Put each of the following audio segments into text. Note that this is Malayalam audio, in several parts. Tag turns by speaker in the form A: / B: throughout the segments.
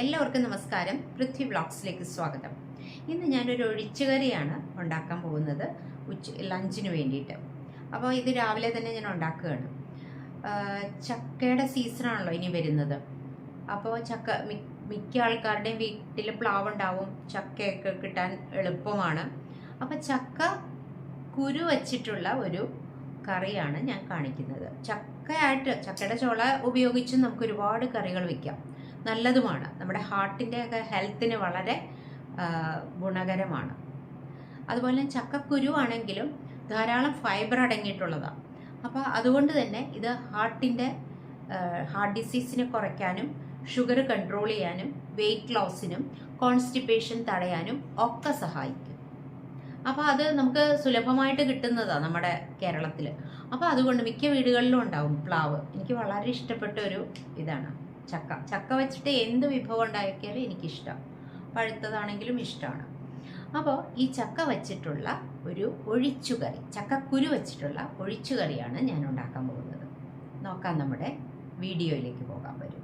A: എല്ലാവർക്കും നമസ്കാരം. പൃഥ്വി വ്ളോഗ്സിലേക്ക് സ്വാഗതം. ഇന്ന് ഞാനൊരു ഒഴിച്ചുകറിയാണ് ഉണ്ടാക്കാൻ പോകുന്നത്. ഉച്ച ലഞ്ചിന് വേണ്ടിയിട്ട്. അപ്പോൾ ഇത് രാവിലെ തന്നെ ഞാൻ ഉണ്ടാക്കുകയാണ്. ചക്കയുടെ സീസണാണല്ലോ ഇനി വരുന്നത്. അപ്പോൾ ചക്ക മിക്ക ആൾക്കാരുടെയും വീട്ടിൽ പ്ലാവ് ഉണ്ടാവും ചക്കയൊക്കെ കിട്ടാൻ എളുപ്പമാണ്. അപ്പോൾ ചക്ക കുരു വച്ചിട്ടുള്ള ഒരു കറിയാണ് ഞാൻ കാണിക്കുന്നത്. ചക്കയായിട്ട് ചക്കയുടെ ചോള ഉപയോഗിച്ച് നമുക്ക് ഒരുപാട് കറികൾ വയ്ക്കാം നല്ലതുമാണ്. നമ്മുടെ ഹാർട്ടിന്റെ ഒക്കെ ഹെൽത്തിന് വളരെ ഗുണകരമാണ്. അതുപോലെ ചക്കക്കുരു ആണെങ്കിലും ധാരാളം ഫൈബർ അടങ്ങിയിട്ടുള്ളതാണ് അപ്പോൾ അതുകൊണ്ട് തന്നെ ഇത് ഹാർട്ടിന്റെ ഹാർട്ട് ഡിസീസിനെ കുറയ്ക്കാനും ഷുഗർ കൺട്രോൾ ചെയ്യാനും വെയിറ്റ് ലോസിനും കോൺസ്റ്റിപ്പേഷൻ തടയാനും ഒക്കെ സഹായിക്കും. അപ്പോൾ അത് നമുക്ക് സുലഭമായിട്ട് കിട്ടുന്നതാണ് നമ്മുടെ കേരളത്തിൽ അപ്പോൾ അതുകൊണ്ട് മിക്ക വീടുകളിലും ഉണ്ടാവും പ്ലാവ്. എനിക്ക് വളരെ ഇഷ്ടപ്പെട്ട ഒരു ഇതാണ്. ചക്ക. ചക്ക വെച്ചിട്ട് എന്ത് വിഭവം ഉണ്ടാക്കിയാലും എനിക്കിഷ്ടം. പഴുത്തതാണെങ്കിലും ഇഷ്ടമാണ്. അപ്പോൾ ഈ ചക്ക വച്ചിട്ടുള്ള ഒരു ഒഴിച്ചുകറി ചക്കക്കുരു വെച്ചിട്ടുള്ള ഒഴിച്ചുകറിയാണ് ഞാൻ ഉണ്ടാക്കാൻ പോകുന്നത്. നോക്കാം നമ്മുടെ വീഡിയോയിലേക്ക് പോകാൻ വരും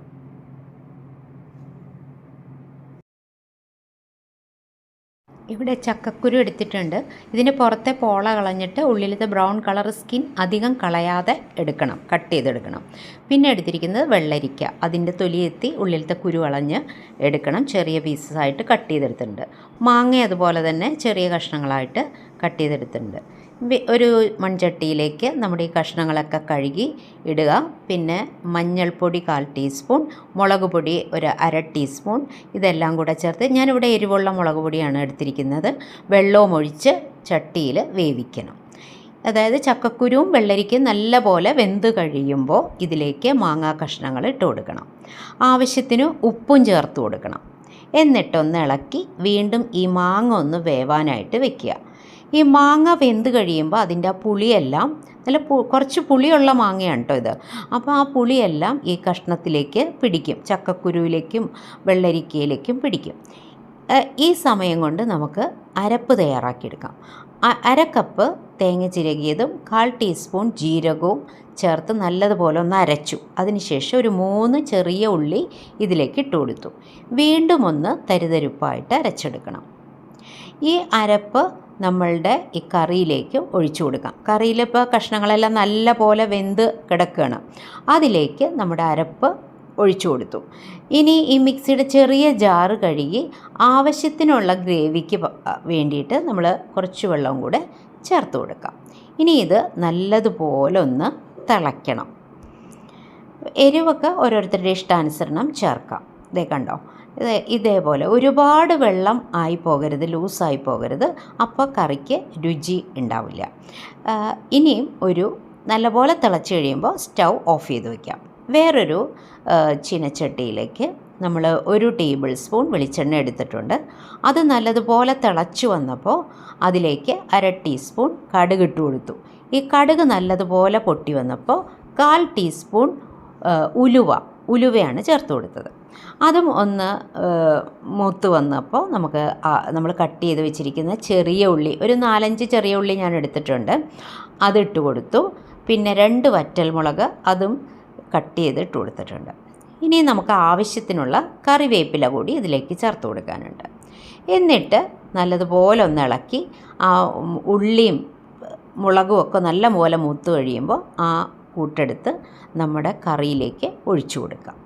A: ഇവിടെ ചക്കക്കുരു എടുത്തിട്ടുണ്ട്. ഇതിന് പുറത്തെ പോള കളഞ്ഞിട്ട് ഉള്ളിലത്തെ ബ്രൗൺ കളർ സ്കിൻ അധികം കളയാതെ എടുക്കണം കട്ട് ചെയ്തെടുക്കണം. പിന്നെ എടുത്തിരിക്കുന്നത് വെള്ളരിക്ക. അതിന്റെ തൊലിയെത്തി ഉള്ളിലത്തെ കുരു കളഞ്ഞ് എടുക്കണം. ചെറിയ പീസസ് ആയിട്ട് കട്ട് ചെയ്തെടുത്തിട്ടുണ്ട്. മാങ്ങ അതുപോലെ തന്നെ ചെറിയ കഷ്ണങ്ങളായിട്ട് കട്ട് ചെയ്തെടുത്തിട്ടുണ്ട്. ഒരു മൺചട്ടിയിലേക്ക് നമ്മുടെ ഈ കഷ്ണങ്ങളൊക്കെ കഴുകി ഇടുക. പിന്നെ മഞ്ഞൾപ്പൊടി കാൽ ടീസ്പൂൺ മുളക് പൊടി ഒരു അര ടീസ്പൂൺ ഇതെല്ലാം കൂടെ ചേർത്ത് ഞാനിവിടെ എരിവുള്ള മുളക് പൊടിയാണ് എടുത്തിരിക്കുന്നത്. വെള്ളവും ഒഴിച്ച് ചട്ടിയിൽ വേവിക്കണം. അതായത് ചക്കക്കുരുവും വെള്ളരിക്കും നല്ലപോലെ വെന്ത് കഴിയുമ്പോൾ ഇതിലേക്ക് മാങ്ങാ കഷ്ണങ്ങൾ ഇട്ട് കൊടുക്കണം. ആവശ്യത്തിന് ഉപ്പും ചേർത്ത് കൊടുക്കണം. എന്നിട്ടൊന്ന് ഇളക്കി വീണ്ടും ഈ മാങ്ങ ഒന്ന് വേവാനായിട്ട് വെക്കുക. ഈ മാങ്ങ വെന്ത് കഴിയുമ്പോൾ അതിന്റെ ആ പുളിയെല്ലാം നല്ല കുറച്ച് പുളിയുള്ള മാങ്ങയാണ് കേട്ടോ ഇത്. അപ്പോൾ ആ പുളിയെല്ലാം ഈ കഷ്ണത്തിലേക്ക് പിടിക്കും. ചക്കക്കുരുവിലേക്കും വെള്ളരിക്കയിലേക്കും പിടിക്കും. ഈ സമയം കൊണ്ട് നമുക്ക് അരപ്പ് തയ്യാറാക്കിയെടുക്കാം. അരക്കപ്പ് അര കപ്പ് തേങ്ങ ചിരകിയതും കാൽ ടീസ്പൂൺ ജീരകവും ചേർത്ത് നല്ലതുപോലെ ഒന്ന് അരച്ചു. അതിനുശേഷം ഒരു മൂന്ന് ചെറിയ ഉള്ളി ഇതിലേക്ക് ഇട്ട് കൊടുത്തു. വീണ്ടും ഒന്ന് തരിതരിപ്പായിട്ട് അരച്ചെടുക്കണം. ഈ അരപ്പ് നമ്മളുടെ ഈ കറിയിലേക്ക് ഒഴിച്ചു കൊടുക്കാം. കറിയിലിപ്പോൾ കഷ്ണങ്ങളെല്ലാം നല്ല പോലെ വെന്ത് കിടക്കുകയാണ്. അതിലേക്ക് നമ്മുടെ അരപ്പ് ഒഴിച്ചു കൊടുത്തു. ഇനി ഈ മിക്സിയുടെ ചെറിയ ജാറ് കഴുകി ആവശ്യത്തിനുള്ള ഗ്രേവിക്ക് വേണ്ടിയിട്ട് നമ്മൾ കുറച്ച് വെള്ളവും കൂടെ ചേർത്ത് കൊടുക്കാം. ഇനി ഇത് നല്ലതുപോലെ ഒന്ന് തിളയ്ക്കണം. എരിവൊക്കെ ഓരോരുത്തരുടെ ഇഷ്ടാനുസരണം ചേർക്കാം. ഇതേ കണ്ടോ? ഇത് ഇതേപോലെ ഒരുപാട് വെള്ളം ആയി പോകരുത് ലൂസായി പോകരുത്. അപ്പോൾ കറിക്ക് രുചി ഉണ്ടാവില്ല. ഇനിയും ഒരു നല്ലപോലെ തിളച്ച് കഴിയുമ്പോൾ സ്റ്റൗ ഓഫ് ചെയ്ത് വയ്ക്കാം വേറൊരു ചീനച്ചട്ടിയിലേക്ക് നമ്മൾ ഒരു ടേബിൾ സ്പൂൺ വെളിച്ചെണ്ണ എടുത്തിട്ടുണ്ട്. അത് നല്ലതുപോലെ തിളച്ച് വന്നപ്പോൾ അതിലേക്ക് അര ടീസ്പൂൺ കടുക് ഇട്ട് കൊടുത്തു. ഈ കടുക് നല്ലതുപോലെ പൊട്ടി വന്നപ്പോൾ കാൽ ടീസ്പൂൺ ഉലുവ ഉലുവയാണ് ചേർത്ത് കൊടുത്തത്. അതും ഒന്ന് മൂത്ത് വന്നപ്പോൾ നമുക്ക് നമ്മൾ കട്ട് ചെയ്ത് വെച്ചിരിക്കുന്ന ചെറിയ ഉള്ളി ഒരു നാലഞ്ച് ചെറിയ ഉള്ളി ഞാൻ എടുത്തിട്ടുണ്ട്. അതിട്ട് കൊടുത്തു. പിന്നെ രണ്ട് വറ്റൽ മുളക് അതും കട്ട് ചെയ്ത് ഇട്ട് കൊടുത്തിട്ടുണ്ട്. ഇനി നമുക്ക് ആവശ്യത്തിനുള്ള കറിവേപ്പില കൂടി ഇതിലേക്ക് ചേർത്ത് കൊടുക്കാനുണ്ട്. എന്നിട്ട് നല്ലതുപോലെ ഒന്ന് ഇളക്കി ആ ഉള്ളിയും മുളകും ഒക്കെ നല്ല പോലെ മൂത്ത് കഴിയുമ്പോൾ ആ കൂട്ടെടുത്ത് നമ്മുടെ കറിയിലേക്ക് ഒഴിച്ചു കൊടുക്കാം.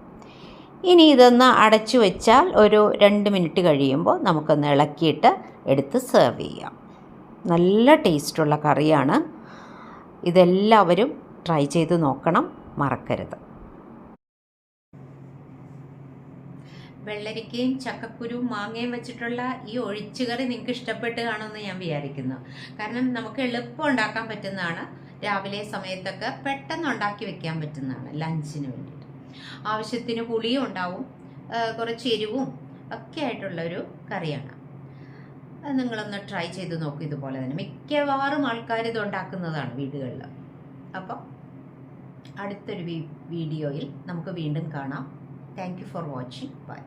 A: ഇനി ഇതൊന്ന് അടച്ചു വെച്ചാൽ ഒരു രണ്ട് മിനിറ്റ് കഴിയുമ്പോൾ നമുക്കൊന്ന് ഇളക്കിയിട്ട് എടുത്ത് സെർവ് ചെയ്യാം. നല്ല ടേസ്റ്റുള്ള കറിയാണ്. ഇതെല്ലാവരും ട്രൈ ചെയ്ത് നോക്കണം. മറക്കരുത്. വെള്ളരിക്കയും ചക്കക്കുരുവും മാങ്ങയും വെച്ചിട്ടുള്ള ഈ ഒഴിച്ചുകറി നിങ്ങൾക്ക് ഇഷ്ടപ്പെട്ട് കാണുമെന്ന് ഞാൻ വിചാരിക്കുന്നു. കാരണം നമുക്ക് എളുപ്പം ഉണ്ടാക്കാൻ പറ്റുന്നതാണ്. രാവിലെ സമയത്തൊക്കെ പെട്ടെന്ന് ഉണ്ടാക്കി വെക്കാൻ പറ്റുന്നതാണ് ലഞ്ചിന് വേണ്ടിയിട്ട്. ആവശ്യത്തിന് പുളിയും ഉണ്ടാവും കുറച്ച് എരിവും ഒക്കെ ആയിട്ടുള്ളൊരു കറിയാണ്. നിങ്ങളൊന്ന് ട്രൈ ചെയ്ത് നോക്കൂ ഇതുപോലെ തന്നെ. മിക്കവാറും ആൾക്കാർ ഇത് ഉണ്ടാക്കുന്നതാണ് വീടുകളിൽ. അപ്പോൾ അടുത്തൊരു വീഡിയോയിൽ നമുക്ക് വീണ്ടും കാണാം. Thank for watching bye